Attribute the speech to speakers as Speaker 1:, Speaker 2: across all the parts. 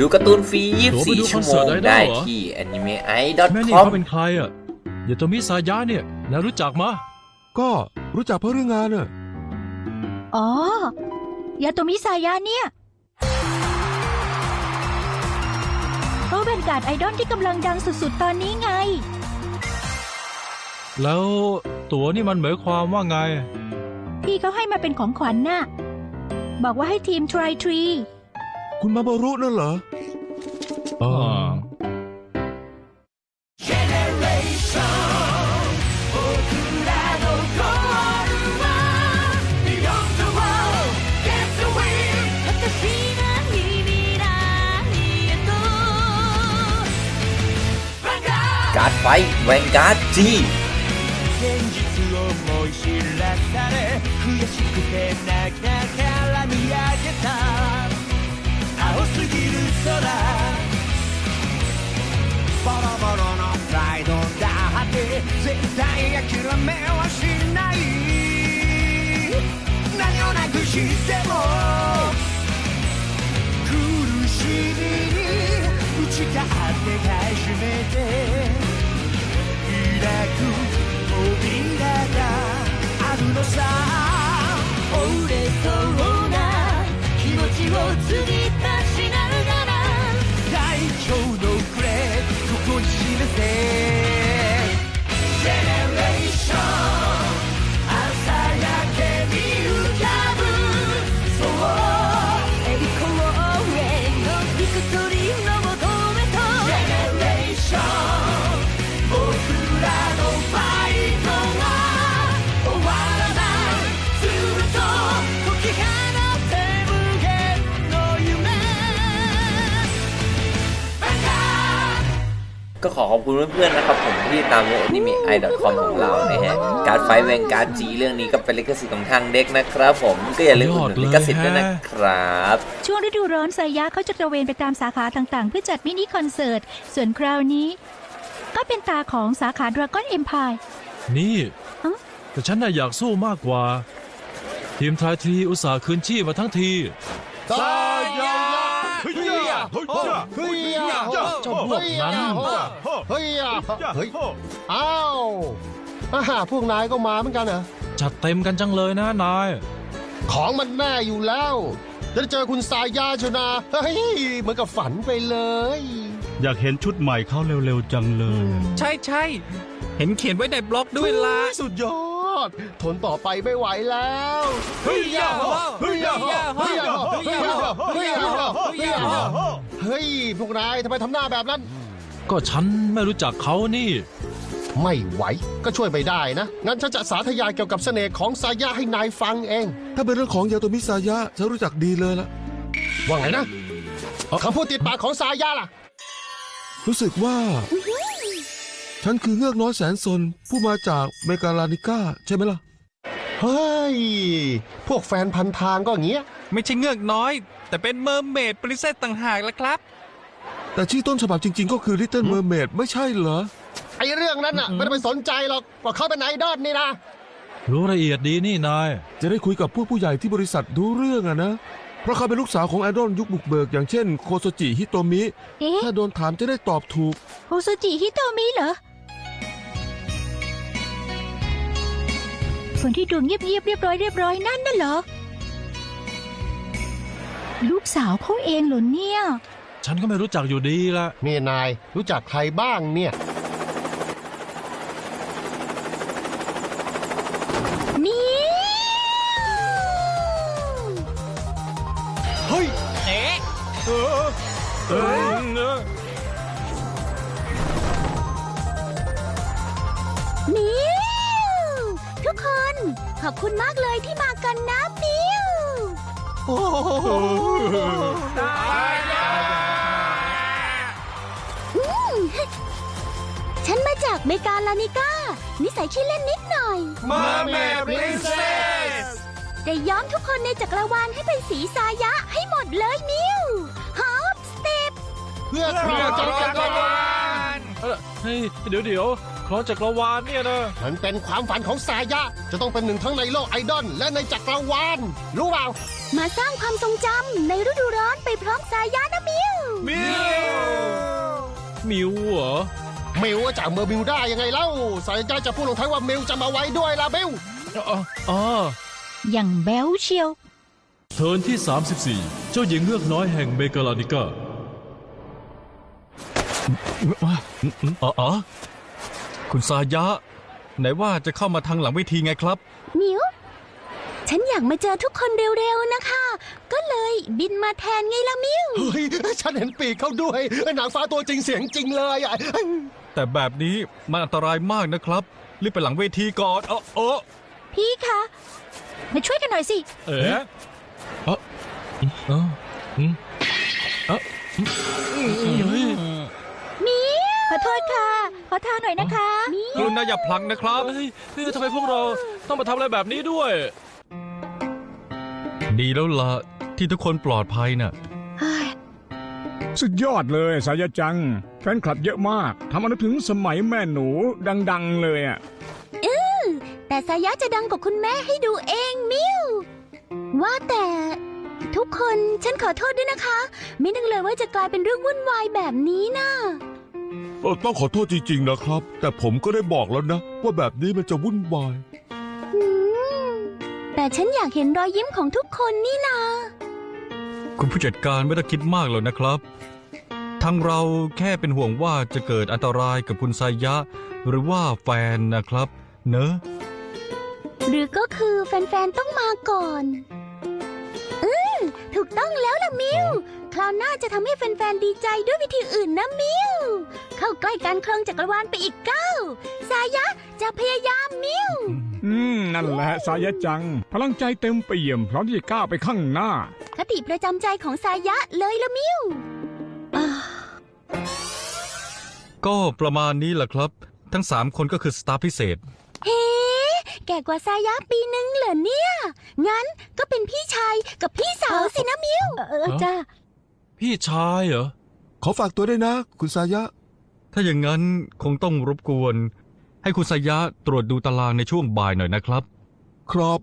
Speaker 1: ดูการ์ตูนฟรี
Speaker 2: ตั๋วไปดู
Speaker 1: 24
Speaker 2: ค
Speaker 1: ชั่
Speaker 2: อ
Speaker 1: วนโม
Speaker 2: เสิร์ต
Speaker 1: ง
Speaker 2: ไอดอล
Speaker 1: ได้
Speaker 2: เหรอ
Speaker 1: ที่
Speaker 2: แม่นี่
Speaker 1: anime.com
Speaker 2: เขาเป็นใครอะยาโตมิซายะเนี่ยนายรู้จักมะ
Speaker 3: ก็รู้จักเพราะเรื่องงานน่ะ
Speaker 4: อ๋อยาโตมิซายะเนี่ยเขาเป็นการ์ดไอดอลที่กำลังดังสุดๆ ตอนนี้ไง
Speaker 2: แล้วตั๋วนี่มันหมายความว่าไง
Speaker 4: พี่เขาให้มาเป็นของขวัญน่ะ บอกว่าให้ทีม try tree
Speaker 3: คุณมาบารุนั่นเหรอ
Speaker 2: อ่า
Speaker 1: การ์ดไฟแวนการ์ดจี
Speaker 5: 現実を思い知らされ悔しくて泣きなが ボロボロのプライドだって絶対諦めはしない。何をなくしても苦しみに打ち勝って初めて開く扉があるのさ。折れ
Speaker 1: ก็ขอขอบคุณเพื่อนๆนะครับผมที่ตามใน anime.com ของเรานะฮะการ์ดไฟแวนการ์ดจีเรื่องนี้ก็เป็นลิขสิทธิ์ของทางเด็กนะครับ ผมก็อย่าลืมอุดหนุนลิขสิทธิ์ด้วยนะครับ
Speaker 4: ช่วงฤดูร้อนไซยะเขาจะตระเวนไปตามสาขาต่างๆ เพื่อจัดมินิคอนเสิร์ต ส่วนคราวนี้ ก็เป็นตาของสาขา Dragon Empire
Speaker 2: นี่
Speaker 4: ฮะ
Speaker 2: แต่ฉันน่ะอยากสู้มากกว่า ทีมทายทีอุตส่าห์คืนชีพมาทั้งที
Speaker 3: ตายาเฮ้ย เฮ้ยเฮ้ย
Speaker 2: เจ้าพวกนั้น
Speaker 6: เฮ้ยอะเฮ้ยอ้าวอาหาพวกนายก็มาเหมือนกันเหรอ
Speaker 2: จัดเต็มกันจังเลยนะนาย
Speaker 6: ของมันแน่อยู่แล้วจะได้เจอคุณสายาชนะเฮ้ยเหมือนกับฝันไปเลย
Speaker 7: อยากเห็นชุดใหม่เขาเร็วๆจังเลย
Speaker 8: ใช่ใช่ เห็นเขียนไว้ในบล็อกด้วยล่ะ
Speaker 6: สุดยอด ทนต่อไปไม่ไหวแล้ว
Speaker 8: เฮ้ยยาเฮ้ยยาเฮ้ยยา
Speaker 6: เฮ้ยอะเฮ้ยอะเฮ้ยอะ
Speaker 8: เฮ้ยยา
Speaker 6: เฮ้ยพวกนายทำไมทำหน้าแบบนั้น
Speaker 2: ก็ฉันไม่รู้จักเขานี่
Speaker 6: ไม่ไหวก็ช่วยไม่ได้นะ งั้นฉันจะสาธยายเกี่ยวกับเสน่ห์ของสายาให้นายฟังเอง
Speaker 3: ถ้าเป็นเรื่องของยาโตมิซายะฉันรู้จักดีเลยละ
Speaker 6: ว่าไงนะคำพูดติดปากของสายาล่ะ
Speaker 3: รู้สึกว่า ฉันคือเงือกน้อยแสนสนผู้มาจากเมกาลานิก้าใช่ไหมล่ะ
Speaker 6: เฮ้ย พวกแฟนพันทางก็อย่างเงี้ย
Speaker 8: ไม่ใช่เงือกน้อย แต่เป็นเมอร์เมดปริเซสต่างหากแล้วครับ
Speaker 3: แต่ชื่อต้นฉบับจริง ๆ ก็คือ Little Mermaid ไม่ใช่เหรอ
Speaker 6: ไอ้เรื่องนั้นน่ะไม่ต้องไปสนใจหรอกว่าเขาเป็นไอดอลนี่นะ
Speaker 2: รู้ละเอียดดีนี่นาย
Speaker 3: จะได้คุยกับพวกผู้ใหญ่ที่บริษัทรู้เรื่องอะนะ เพราะเขาเป็นลูกสาวของไอดอลยุคบุกเบิก อย่างเช่นโคโซจิฮิโตมิ
Speaker 4: เอ๊ะ
Speaker 3: ถ้าโดนถามจะได้ตอบถูก
Speaker 4: โฮซูจิฮิโตมิเหรอ คนที่ดูเงียบๆเรียบร้อยเรียบร้อยนั่นน่ะเหรอ ลูกสาวเขาเองเหรอเนี่ย
Speaker 2: ฉันก็ไม่รู้จักอยู่ดีละ
Speaker 6: นี่นายรู้จักใครบ้างเนี่ย
Speaker 4: มิว
Speaker 8: เอ๊ะ
Speaker 4: มิ ขอบคุณมากเลยที่มากันนะมิวฉันมาจากเมกาลานิก้า นิสัยขี้เล่นนิดหน่อย
Speaker 5: Mermaid Princess
Speaker 4: แต่ย้อมทุกคนในจักรวาลให้เป็นสีสายะให้หมดเลยมิวฮอปสเต็ป
Speaker 6: เพื่อครองจักรวาล
Speaker 2: เฮ้ยเดี๋ยวเดี๋ยว ครองจักรวาลเนี่ยนะ
Speaker 6: มันเป็นความฝันของสายะ จะต้องเป็นหนึ่งทั้งในโลกไอดอลและในจักรวาลรู้เปล่า
Speaker 4: มาสร้างความทรงจำในฤดูร้อนไปพร้อมสายานะมิว
Speaker 2: มิวมิวเหรอ
Speaker 6: มิวจากเมอร์มิวได้ยังไงเล่าสายะจะพูดลงท้ายว่ามิวจะมาไว้ด้วยล่ะมิว
Speaker 2: อ๋ออ๋อ
Speaker 4: อย่างแบ๊วเชียว
Speaker 2: เทิร์นที่ 34 เจ้าหญิงเงือกน้อยแห่งเมกาลานิก้าอ๋ออ๋อ
Speaker 8: คุณสายะ ไหนว่าจะเข้ามาทางหลังเวทีไงครับ
Speaker 4: มิวฉันอยากมาเจอทุกคนเร็วๆนะคะ ก็เลยบินมาแทนไงล่ะมิว
Speaker 6: เฮ้ยฉันเห็นปีกเขาด้วยนางฟ้าตัวจริงเสียงจริงเลยอะ
Speaker 8: แต่แบบนี้มันอันตรายมากนะครับรีบไปหลังเวทีก่อนเออเออ
Speaker 4: พี่คะมาช่วยกันหน่อยสิ
Speaker 2: เอ๊ะเอ๋อเอ๋ออืมเอ๋อเฮ้ย
Speaker 4: มิวขอโทษค่ะข อทางหน่อยนะคะ
Speaker 8: กรุณาอย่าพลังนะครับ
Speaker 2: เฮ้ยเฮ้ยทำไมพวกเราต้องมาทำอะไรแบบนี้ด้วย
Speaker 8: ดีแล้วล่ะที่ทุกคนปลอดภัยน่ะ
Speaker 9: สุดยอดเลยสายจัง แฟนคลับเยอะมากทำเอานึกถึงสมัยแม่หนูดังๆเลยอะ
Speaker 4: แต่สายะจะดังกว่าคุณแม่ให้ดูเองมิวว่าแต่ทุกคนฉันขอโทษด้วยนะคะ ไม่นึกเลยว่าจะกลายเป็นเรื่องวุ่นวายแบบนี้นะ
Speaker 3: เออต้องขอโทษจริง ๆ นะครับ แต่ผมก็ได้บอกแล้วนะ ว่าแบบนี้มันจะวุ่นวาย
Speaker 4: อืมแต่ฉันอยากเห็นรอยยิ้มของทุกคนนี่นา
Speaker 8: คุณผู้จัดการไม่ต้องคิดมากหรอกนะครับ ทางเราแค่เป็นห่วงว่าจะเกิดอันตรายกับคุณไซยะ หรือว่าแฟนนะครับ เนอะ
Speaker 4: หรือก็คือแฟนๆ ต้องมาก่อน อืมถูกต้องแล้วล่ะมิว คราวหน้าจะทำให้แฟนๆ ดีใจด้วยวิธีอื่นนะมิวเข้า ใกล้การครองจักรวาลไปอีกก้าวสายะจะพยายามมิว
Speaker 9: อืม นั่นแหละสายจัง พลังใจเต็มเปี่ยม พร้อมที่จะก้าวไปข้างหน้า
Speaker 4: คติประจำใจของสายะเลยละมิวอ่า
Speaker 8: ก็ประมาณนี้แหละครับ ทั้งสามคนก็คือสตาฟพิเศษ
Speaker 4: เฮ้แก่กว่าสายะปีนึงเหรอเนี่ย งั้นก็เป็นพี่ชายกับพี่สาวสินะมิวเออจ้า
Speaker 2: พี่ชายเหรอ
Speaker 3: ขอฝากตัวด้วยนะ คุณสายะ
Speaker 8: ถ้าอย่างนั้นคงต้องรบกวน ให้คุณไซยะตรวจดูตารางในช่วงบ่ายหน่อยนะครับ
Speaker 3: ครับ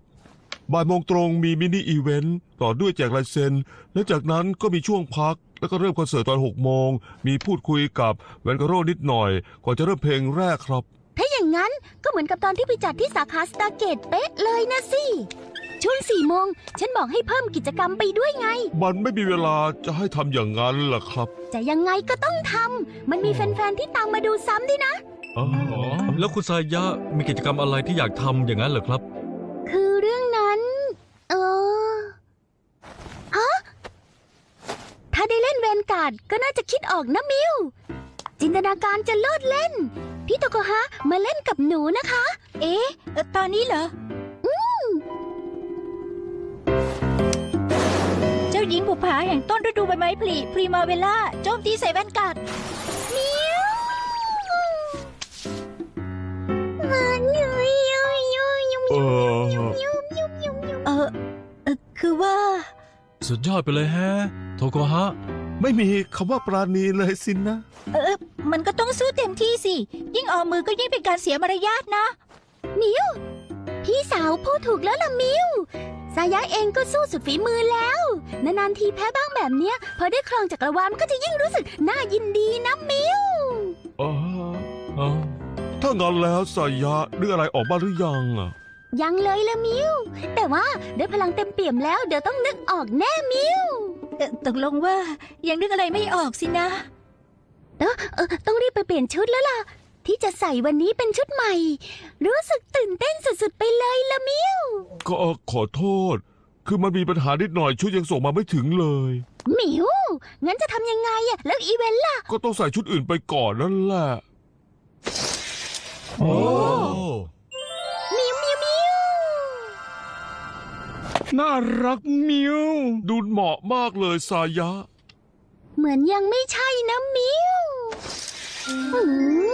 Speaker 3: บ่ายโมงตรงมีมินิอีเวนต์ต่อด้วยแจกลายเซ็นและจากนั้นก็มีช่วงพัก แล้วก็เริ่มคอนเสิร์ตตอน6โมง มีพูดคุยกับแวนการโรนิดหน่อย ก่อนจะเริ่มเพลงแรกครับ
Speaker 4: ถ้าอย่างนั้นก็เหมือนกับตอนที่ไปจัดที่สาขาสตาร์เกตเป๊ะเลยนะสิ ช่วงสี่โมง ฉันบอกให้เพิ่มกิจกรรมไปด้วยไง
Speaker 3: มันไม่มีเวลาจะให้ทำอย่างนั้นล่ะครับ
Speaker 4: จะยังไงก็ต้องทำมันมีแฟนๆที่ตามมาดูซ้ำด้วยนะ
Speaker 3: อ๋อ
Speaker 8: แล้วคุณไซยะมีกิจกรรมอะไรที่อยากทำอย่างนั้นเหรอครับ
Speaker 4: คือเรื่องนั้น เออฮะถ้าได้เล่นแวนการ์ดก็น่าจะคิดออกนะมิว จินตนาการจะโลดเล่น พี่โตโกฮะมาเล่นกับหนูนะคะ เอ๊ะ ตอนนี้เหรอ หญิงบุภาแห่งต้นฤดูใบไม้ผลิพรีมาเวล่าโจมตีใส่แวนการ์ดมิวมันยุยยุยยุยยุย
Speaker 3: เออ
Speaker 4: เออเออคือว่า
Speaker 2: สุดยอดไปเลยแฮะ โทโกฮะ
Speaker 3: ไม่มีคำว่าปราณีเลยสินนะ
Speaker 4: เออ มันก็ต้องสู้เต็มที่สิ ยิ่งออมมือก็ยิ่งเป็นการเสียมารยาทนะ มิวพี่สาวพูดถูกแล้วล่ะมิวสายะเองก็สู้สุดฝีมือแล้ว นานๆทีแพ้บ้างแบบเนี้ย พอได้ครองจักรวาลมันก็จะยิ่งรู้สึกน่ายินดีนะมิว
Speaker 3: อ๋อ
Speaker 2: อ๋อ
Speaker 3: ถ้างั้นแล้วสายะนึกอะไรออกบ้างหรือยังอะ
Speaker 4: ยังเลยละมิวแต่ว่าได้พลังเต็มเปี่ยมแล้วเดี๋ยวต้องนึกออกแน่มิวตกลงว่ายังนึกอะไรไม่ออกสินะ เออเออต้องรีบไปเปลี่ยนชุดแล้วล่ะ ที่จะใส่วันนี้เป็นชุดใหม่ รู้สึกตื่นเต้นสุดๆไปเลยละมิว
Speaker 3: ก็ขอโทษ คือมันมีปัญหานิดหน่อยชุดยังส่งมาไม่ถึงเลย
Speaker 4: หมิว งั้นจะทำยังไงอะแล้วอีเวนต์ล่ะ
Speaker 3: ก็ต้องใส่ชุดอื่นไปก่อนนั่นแหละ
Speaker 8: โอ้
Speaker 4: มิวมิวมิว
Speaker 9: น่ารักมิว
Speaker 3: ดูเหมาะมากเลยสายะ
Speaker 4: เหมือนยังไม่ใช่นะมิวอืม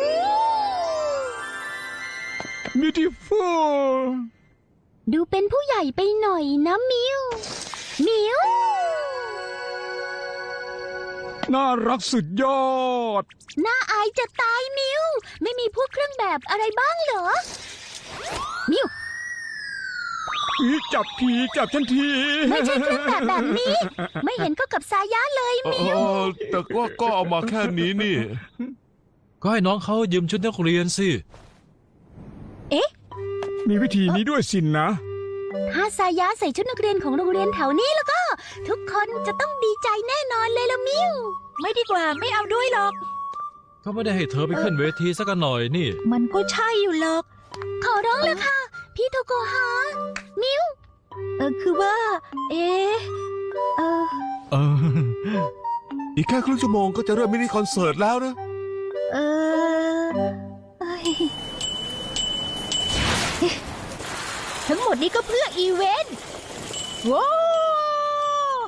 Speaker 9: beautiful
Speaker 4: ดูเป็นผู้ใหญ่ไปหน่อยนะมิวมิว
Speaker 9: น่ารักสุดยอด
Speaker 4: น่าอายจะตายมิว ไม่มีพวกเครื่องแบบอะไรบ้างเหรอ มิว
Speaker 9: ผีจับผีจับฉันที
Speaker 4: ไม่ใช่เครื่องแบบแบบนี้ ไม่เห็นก็กับสายะเลย
Speaker 3: เอ
Speaker 4: มิว
Speaker 3: อแต่ว่าก็เอามาแค่นี้นี่
Speaker 2: ก็ให้น้องเขายืมชุดนักเรียนสิ
Speaker 9: มีวิธีนี้ด้วยสินนะ
Speaker 4: ถ้าสายะใส่ชุดนักเรียนของโรงเรียนแถวนี้แล้วก็ ทุกคนจะต้องดีใจแน่นอนเลยละมิว ไม่ดีกว่าไม่เอาด้วยหรอก
Speaker 2: ก็ไม่ได้ให้เธอไปขึ้นเวทีสักหน่อยนี่
Speaker 4: มันก็ใช่อยู่หรอก ขอร้องเลยค่ะ พี่โทโกฮะมิว เออคือว่า เอะเออ
Speaker 8: เออ
Speaker 3: อีกแค่ครึ่งชั่วโมงก็จะเริ่มมินิคอนเสิร์ตแล้วนะ
Speaker 4: เออเอ้ย ทั้งหมดนี้ก็เพื่ออีเวนต์ว้าว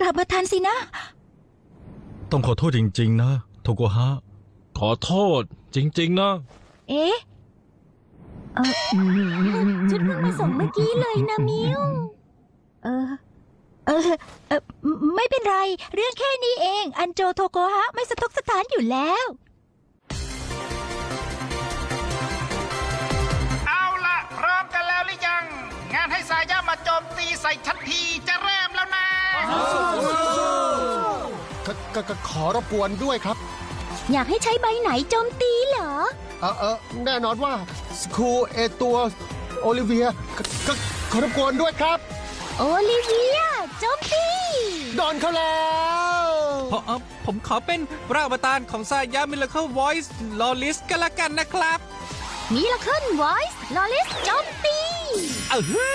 Speaker 4: กลับมาทันสินะ
Speaker 8: ต้องขอโทษจริง ๆ นะ โทโกฮะ
Speaker 2: ขอโทษจริง ๆ นะ
Speaker 4: เอ๊ะ เออชุดเพิ่งมาส่งเมื่อกี้เลยนะมิวเออ เออ เออ ไม่เป็นไร เรื่องแค่นี้เอง อันโจโทโกฮะ ไม่สะทกสถานอยู่แล้ว
Speaker 5: เอาละพร้อมกันแล้วหรือยัง งานให้สายามาโจมตีใส่ฉันทีจะเริ่มแล้วนะ
Speaker 6: ก็ก็ก็ขอรบกวนด้วยครับ
Speaker 4: อยากให้ใช้ใบไหนโจมตีเหรอ
Speaker 6: เออเออแน่นอนว่า สคูเอตัวโอลิเวียก็ก็ขอรบกวนด้วยครับ
Speaker 4: โอลิเวียโจมตี
Speaker 6: โดนเขาแล้ว
Speaker 10: เพราะเอาผมขอเป็นร่างอวตารของสายามิลเคิลวอยซ์ลอลิสก็แล้วกันนะครับ
Speaker 4: มีละขึ้น voice ลอลิสโจมตี
Speaker 10: เออฮื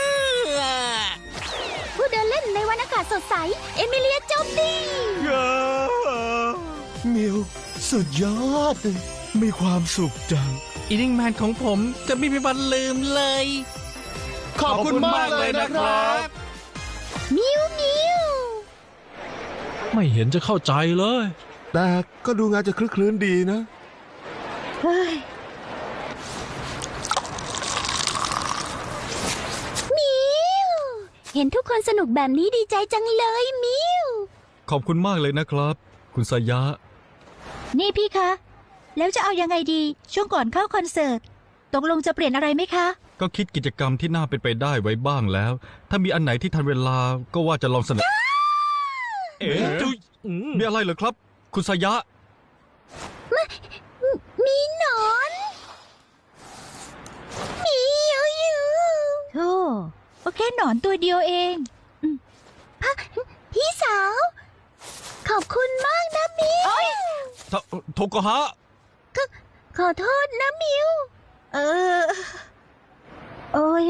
Speaker 10: อ
Speaker 4: ผู้เดินเล่นในวันอากาศสดใส เอมิเลียโจมตี
Speaker 6: มิวสุดยอด มีความสุขจัง
Speaker 10: อีนิงแมนของผมจะไม่มีวันลืมเลย
Speaker 6: ขอบคุณมากเลยนะครับ
Speaker 4: มิวมิว
Speaker 2: ไม่เห็นจะเข้าใจเลย
Speaker 3: แต่ก็ดูงานจะคลึกคลื้นดีนะ
Speaker 4: เฮ้ยมิวเห็นทุกคนสนุกแบบนี้ดีใจจังเลยมิว
Speaker 8: ขอบคุณมากเลยนะครับ คุณสายะ
Speaker 4: นี่พี่คะ แล้วจะเอายังไงดีช่วงก่อนเข้าคอนเสิร์ตตกลงจะเปลี่ยนอะไรไหมคะ
Speaker 8: ก็คิดกิจกรรมที่น่าเป็นไปได้ไว้บ้างแล้ว ถ้ามีอันไหนที่ทันเวลาก็ว่าจะลองเสนอ เอ๊ะจุ๊ยมีอะไรเหรอครับ คุณสายะ
Speaker 4: มีหนอนมีอยู่อยู่โธ่ก็แค่หนอนตัวเดียวเองอืมพะพี่สาว ขอบคุณมากนะมิว
Speaker 8: โทโทโกฮะ
Speaker 4: ขอโทษนะมิว เออ โอ้ย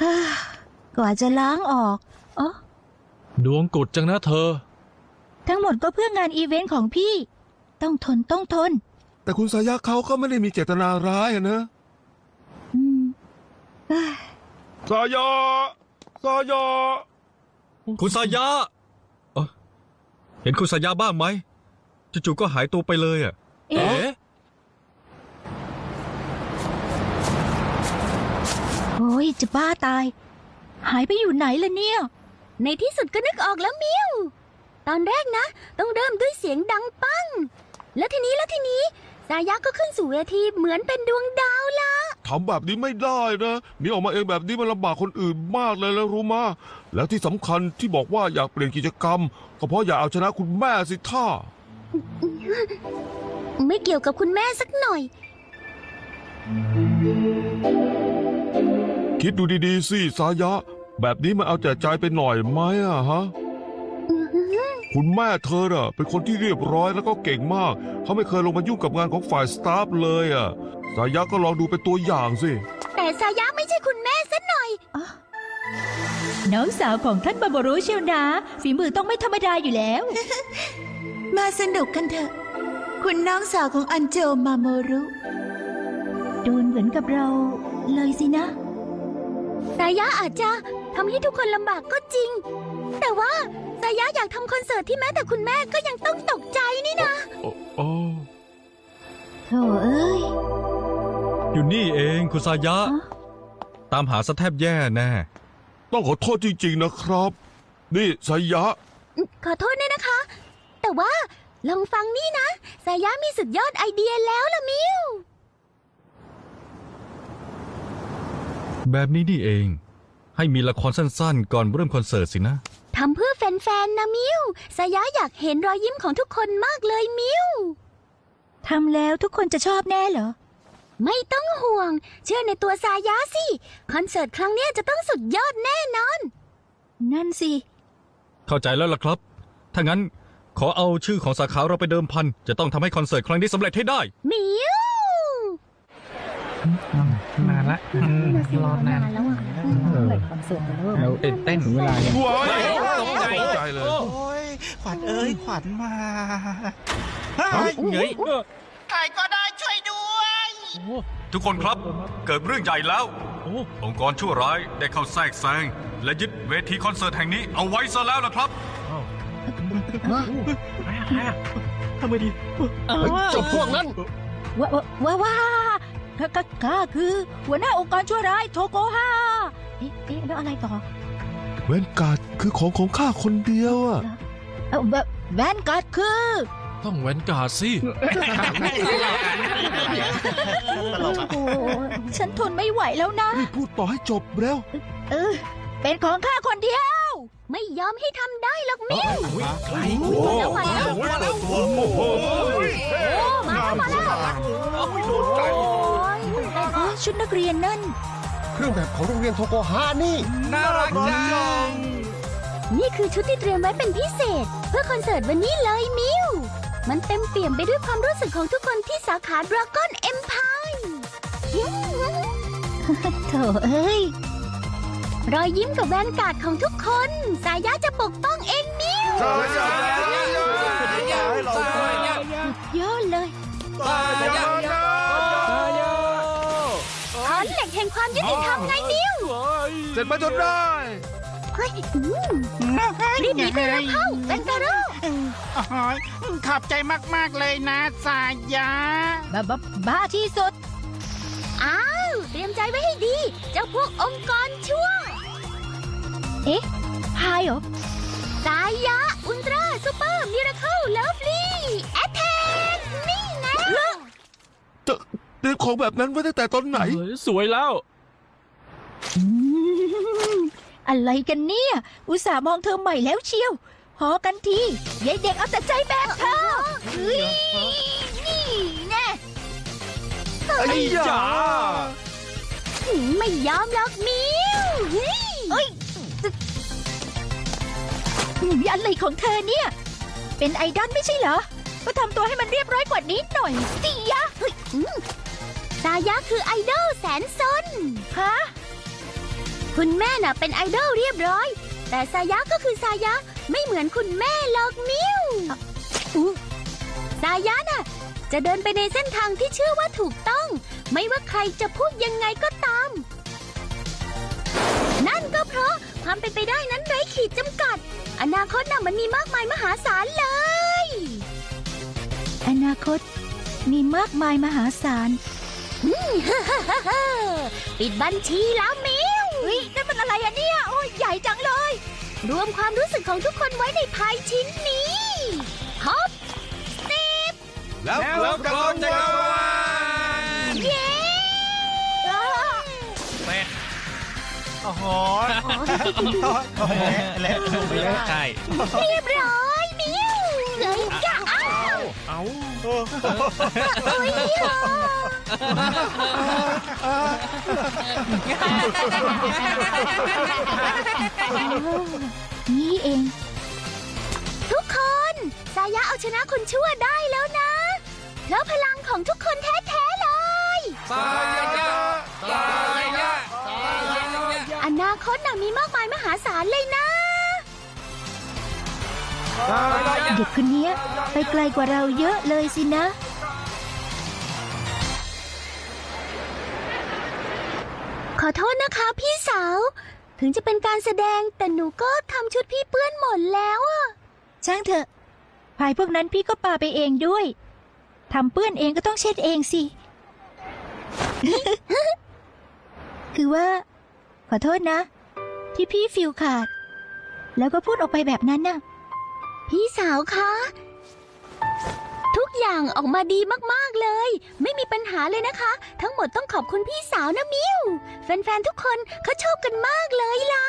Speaker 4: ฮ่ากว่าจะล้างออกอ๋อ
Speaker 2: ดวงกุดจังนะเธอ
Speaker 4: ทั้งหมดก็เพื่องานอีเวนต์ของพี่ ต้องทนต้องทน
Speaker 3: แต่คุณสายะเขาก็ไม่ได้มีเจตนาร้ายอะนะ
Speaker 4: อืมเอ้ย
Speaker 3: สายะสายะ
Speaker 8: คุณสายะเอ้อ เห็นคุณสายะบ้างไหมจู่ๆก็หายตัวไปเลยอะ
Speaker 4: เอ๊ะโอ้ยจะบ้าตาย หายไปอยู่ไหนล่ะเนี่ย ในที่สุดก็นึกออกแล้วมิวตอนแรกนะ ต้องเริ่มด้วยเสียงดังปัง แล้วทีนี้แล้วทีนี้ สายะก็ขึ้นสู่เวทีเหมือนเป็นดวงดาวละ
Speaker 3: ทำแบบนี้ไม่ได้นะหนี่ออกมาเองแบบนี้มันลำบากคนอื่นมากเลยแล้วรู้มา แล้วที่สำคัญที่บอกว่าอยากเปลี่ยนกิจกรรม ก็เพราะอยากเอาชนะคุณแม่สิท่า
Speaker 4: ไม่เกี่ยวกับคุณแม่สักหน่อย
Speaker 3: คิดดูดีๆสิสายะ แบบนี้มันเอาแต่ใจไปหน่อยไหมอะฮะ คุณแม่เธอน่ะ เป็นคนที่เรียบร้อยแล้วก็เก่งมาก เขาไม่เคยลงมายุ่งกับงานของฝ่ายสตาฟเลยอะสายะก็ลองดูเป็นตัวอย่างสิ
Speaker 4: แต่สายะไม่ใช่คุณแม่สักหน่อย
Speaker 11: น้องสาวของท่านบาบารุเชียวนะฝีมือต้องไม่ธรรมดาอยู่แล้ว
Speaker 4: มาสนุกกันเถอะ คุณน้องสาวของอันโจมาโมรุ
Speaker 11: โดนเหมือนกับเราเลยสินะ
Speaker 4: สายะอาจจะทำให้ทุกคนลำบากก็จริง แต่ว่าสายะอยากทำคอนเสิร์ตที่แม้แต่คุณแม่ก็ยังต้องตกใจนี่นะ
Speaker 3: โอ้โอ้
Speaker 11: โธ่เอ้ย
Speaker 8: อยู่นี่เองคุณสายะ
Speaker 11: ฮะ
Speaker 8: ตามหาสะแทบแย่แน่
Speaker 3: ต้องขอโทษจริง ๆ นะครับ นี่สายะ
Speaker 4: ขอโทษด้วยนะคะ แต่ว่าลองฟังนี่นะ สายะมีสุดยอดไอเดียแล้วล่ะมิว
Speaker 8: แบบนี้นี่เอง ให้มีละครสั้นๆ ก่อนเริ่มคอนเสิร์ตสินะ
Speaker 4: ทำเพื่อแฟนๆนะมิวสายะอยากเห็นรอยยิ้มของทุกคนมากเลยมิว
Speaker 11: ทำแล้วทุกคนจะชอบแน่เหรอ
Speaker 4: ไม่ต้องห่วง เชื่อในตัวสายะสิ คอนเสิร์ตครั้งเนี้ยจะต้องสุดยอดแน่นอน
Speaker 11: นั่นสิ
Speaker 8: เข้าใจแล้วล่ะครับ ถ้างั้นขอเอาชื่อของสาขาเราไปเดิมพัน จะต้องทำให้คอนเสิร์ตครั้งนี้สำเร็จให้ได้
Speaker 4: มิว
Speaker 10: นานละรอนาน
Speaker 4: แล้วอะ
Speaker 9: เรา
Speaker 10: ตื่นเต้น
Speaker 9: ถึงเวลายัง
Speaker 3: ว้าย
Speaker 10: ตกใจ
Speaker 3: ตกใจเลย
Speaker 5: โอ้ย ขวัญเอ้ย ขวัญมา
Speaker 10: เฮ้ยเงย
Speaker 5: ใครก็ได้ช่วยด้วย
Speaker 8: ทุกคนครับเกิดเรื่องใหญ่แล้ว องค์กรชั่วร้ายได้เข้าแทรกแซงและยึดเวทีคอนเสิร์ตแห่งนี้เอาไว้ซะแล้วล่ะครับ
Speaker 10: ทำไมดี
Speaker 6: เฮ้ยเจ้าพวกนั้น
Speaker 11: ว้าว้าว้าข้าข้าข้าคือ หัวหน้าองค์กรชั่วร้ายโทโกฮาเอ๊ะเอ๊ะแล้วอะไรต่อ
Speaker 3: แวนการ์ดคือของของข้าคนเดียวอะ
Speaker 11: เอ้าแวแวนการ์ดคือ
Speaker 2: ต้องแวนการ์ดสิ
Speaker 11: โอ้โหฉันทนไม่ไหวแล้วนะ
Speaker 3: รีบพูดต่อให้จบแล้ว
Speaker 11: เออ เป็นของข้าคนเดียว
Speaker 4: ไม่ยอมให้ทำได้หรอกมิว
Speaker 5: ใคร
Speaker 4: แล้วมาแล้ว
Speaker 3: โอ้โห
Speaker 4: โอ้มาแล้วมาแล้ว
Speaker 5: โดนใจ
Speaker 11: โอ้ยชุดนักเรียนนั่น
Speaker 6: เครื่องแบบของโรงเรียนโทโกฮานี่
Speaker 10: น่ารักจัง
Speaker 4: นี่คือชุดที่เตรียมไว้เป็นพิเศษ เพื่อคอนเสิร์ตวันนี้เลยมิว มันเต็มเปี่ยมไปด้วยความรู้สึกของทุกคนที่สาขาดราก้อนเอ็มพาย
Speaker 11: โถเอ้ย
Speaker 4: รอยยิ้มกับแวนการ์ดของทุกคน สายะจะปกป้องเองมิว
Speaker 5: สายาให้เราด้วย
Speaker 11: เยอะเลย
Speaker 5: สายา
Speaker 4: ขอนเหล็กแห่งความยุติธรรมไงมิว
Speaker 3: เสร็จมาจนได้
Speaker 4: เฮ้ยอืมรีบหนีไปแล้วเข้าแวนการ์โร่
Speaker 5: ขอบใจมาก ๆ เลยนะสายา
Speaker 11: บ้าบ้าบ้าที่สุด
Speaker 4: อ้าว เตรียมใจไว้ให้ดี เจ้าพวกองค์กรชั่ว
Speaker 11: เอ๊ะพายเหรอ
Speaker 4: สายะอุลตร้าซูเปอร์มิราเคิลเลิฟลี่แอทแทกนี่นะ
Speaker 3: จะเตรียมของแบบนั้นไว้ตั้งแต่ตอนไหน
Speaker 2: สวยแล้ว
Speaker 11: อืมอะไรกันเนี่ย อุตส่าห์มองเธอใหม่แล้วเชียว พอกันทียายเด็กเอาแต่ใจแบบเธอเฮ้ยนี่แน่
Speaker 3: ไอ้ยา
Speaker 4: หืมไม่ยอมหรอกมิวเฮ้ย
Speaker 11: เอ้ยมีอะไรของเธอเนี่ย เป็นไอดอลไม่ใช่เหรอ ก็ทำตัวให้มันเรียบร้อยกว่านี้หน่อยสิยะ
Speaker 4: เฮ้ยอืมสายะคือไอดอลแสนซน
Speaker 11: ฮะ
Speaker 4: คุณแม่น่ะเป็นไอดอลเรียบร้อย แต่สายะก็คือสายะไม่เหมือนคุณแม่หรอกมิวอุ๊ยสายะน่ะ จะเดินไปในเส้นทางที่เชื่อว่าถูกต้อง ไม่ว่าใครจะพูดยังไงก็ตาม นั่นก็เพราะความเป็นไปได้นั้นไร้ขีดจำกัด อนาคตน่ะมันมีมากมายมหาศาลเลย
Speaker 11: อนาคตมีมากมายมหาศาล
Speaker 4: ปิดบัญชีแล้วมิว
Speaker 11: เฮ้ยนั่นมันอะไรอะเนี่ย โอ้ยใหญ่จังเลย
Speaker 4: รวมความรู้สึกของทุกคนไว้ในพายชิ้นนี้ครบสิบ
Speaker 3: แล้ว
Speaker 10: แล้วกองจักรวาล
Speaker 4: เย้
Speaker 5: โอ้โหและและ
Speaker 10: ใช่
Speaker 4: เรียบร้อยมิวเลยจ้ะอ้าว
Speaker 10: เอา
Speaker 4: โอ้ยนี่เอง ทุกคนสายะเอาชนะคนชั่วได้แล้วนะ เพราะพลังของทุกคนแท้ๆเลย
Speaker 10: สายะสายะสายะ
Speaker 4: อนาคตน่ะมีมากมายมหาศาลเลยนะ
Speaker 11: เด็กคนนี้ไปไกลกว่าเราเยอะเลยสินะ
Speaker 4: ขอโทษนะคะพี่สาว ถึงจะเป็นการแสดงแต่หนูก็ทำชุดพี่เปื้อนหมดแล้วอะ
Speaker 11: ช่างเถอะพายพวกนั้นพี่ก็ปาไปเองด้วยทำเปื้อนเองก็ต้องเช็ดเองสิ คือว่า ขอโทษนะ ที่พี่ฟิลขาด แล้วก็พูดออกไปแบบนั้นน่ะ
Speaker 4: พี่สาวคะ ทุกอย่างออกมาดีมาก ๆ เลย ไม่มีปัญหาเลยนะคะ ทั้งหมดต้องขอบคุณพี่สาวนะมิวแฟน ๆ ทุกคนเขาชอบกันมากเลยล่ะ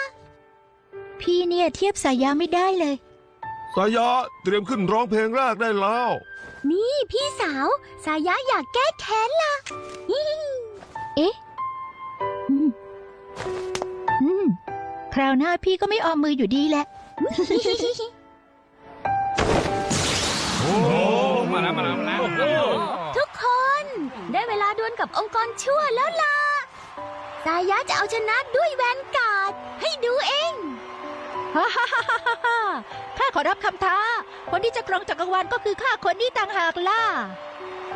Speaker 11: พี่เนี่ยเทียบสายยาไม่ได้เลย
Speaker 3: สายะเตรียมขึ้นร้องเพลงแรกได้แล้ว
Speaker 4: นี่พี่สาว สายะอยากแก้แค้นล่ะ
Speaker 11: เอ๊ะอืมอืมคราวหน้าพี่ก็ไม่ออมมืออยู่ดีแหละ
Speaker 4: ด้เวลาดวลกับองค์กรชั่วแล้วล่ะสายะจะเอาชนะด้วยแวนการ์ดให้ดูเอง
Speaker 11: ฮ่าฮ่าฮ่าฮ่าฮ่าข้าขอรับคำท้า คนที่จะครองจักรวาลก็คือข้าคนนี้ต่างหากล่ะ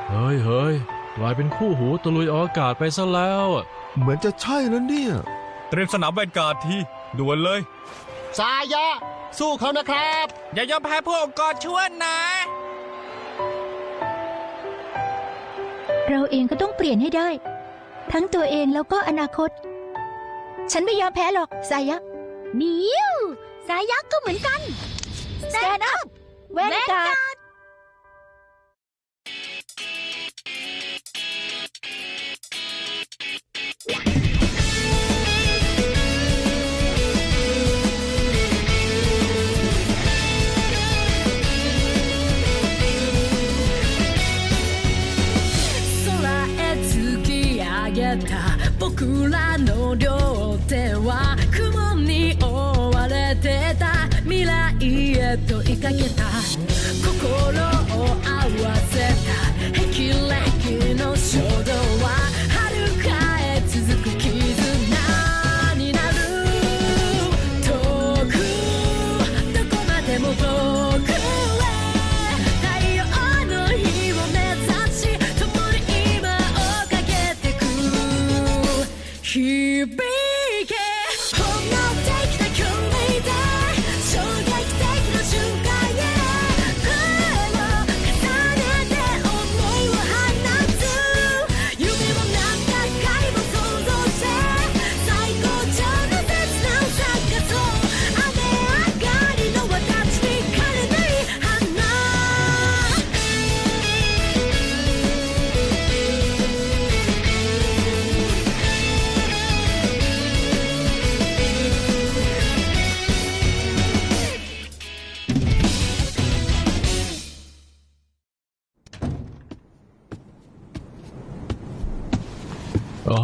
Speaker 2: เฮ้ยเฮ้ยกลายเป็นคู่หูตะลุยอวกาศไปซะแล้ว
Speaker 3: เหมือนจะใช่แล้วเนี่ย
Speaker 8: เตรียมสนามแวนการ์ดทีด่วนเลย
Speaker 6: สายะ สู้เขานะครับ
Speaker 10: อย่ายอมแพ้พวกองค์กรชั่วนะ
Speaker 11: เราเองก็ต้องเปลี่ยนให้ได้ ทั้งตัวเองแล้วก็อนาคต ฉันไม่ยอมแพ้หรอกสายะ
Speaker 4: มิวสายะก็เหมือนกัน
Speaker 11: Stand up แวนการ์ด
Speaker 12: 空僕らの両手は雲に覆われてた。未来へと追いかけた。心を合わせた。
Speaker 2: อ๋อ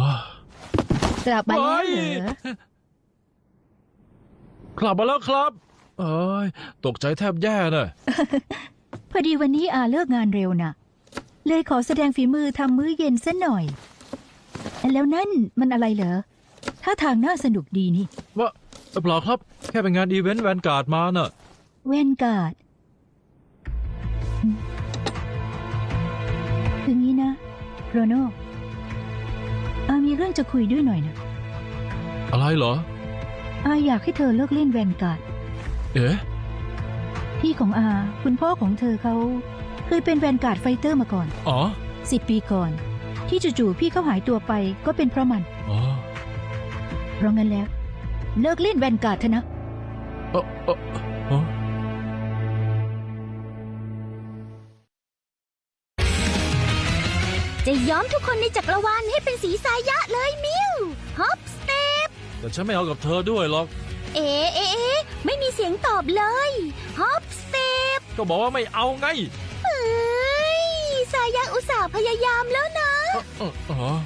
Speaker 2: ก
Speaker 11: ลับมาแล้วเหรอ
Speaker 2: กลับมาแล้วครับ เอ้ยตกใจแทบแย่น่ะ
Speaker 11: พอดีวันนี้อาเลิกงานเร็วน่ะ เลยขอแสดงฝีมือทำมื้อเย็นซะหน่อย แล้วนั่นมันอะไรเหรอถ้าทางน่าสนุกดีนี่
Speaker 2: ว่าเปล่าครับ แค่เป็นงานอีเวนต์แวนการ์ดมาน่ะ
Speaker 11: เวนการ์ดอืมคืองี้นะโครโนอามี เรื่องจะคุยด้วยหน่อยนะ
Speaker 2: อะไรเหรอ
Speaker 11: อาอยากให้เธอเลิกเล่นแวนการ์ด
Speaker 2: เอ๊ะ
Speaker 11: พี่ของอา คุณพ่อของเธอเขาเคยเป็นแวนการ์ดไฟเตอร์มาก่อน
Speaker 2: อ๋อ
Speaker 11: สิบปีก่อน ที่จู่ๆพี่เขาหายตัวไปก็เป็นเพราะมัน
Speaker 2: อ๋อ
Speaker 11: เพราะงั้นแล้ว เลิกเล่นแวนการ์ดเถอะนะ
Speaker 2: เออ
Speaker 4: จะย้อมทุกคนในจักรวาลให้เป็นสีสายะเลยมิวฮอปสเตป
Speaker 2: แต่ฉันไม่เอากับเธอด้วยหรอก
Speaker 4: เอ๊ะเอ๊ะเอ๊ะไม่มีเสียงตอบเลยฮอปสเตป
Speaker 2: ก็บอกว่าไม่เอาไง
Speaker 4: เอ้ยสายะอุตส่าห์พยายามแล้วนะ
Speaker 2: เออเออ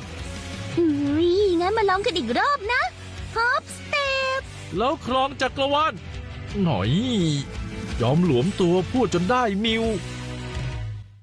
Speaker 4: เฮ้ยงั้นมาลองกันอีกรอบนะฮอปสเตป
Speaker 2: แล้วครองจักรวาลหน่อย ยอมหลวมตัวพูดจนได้มิว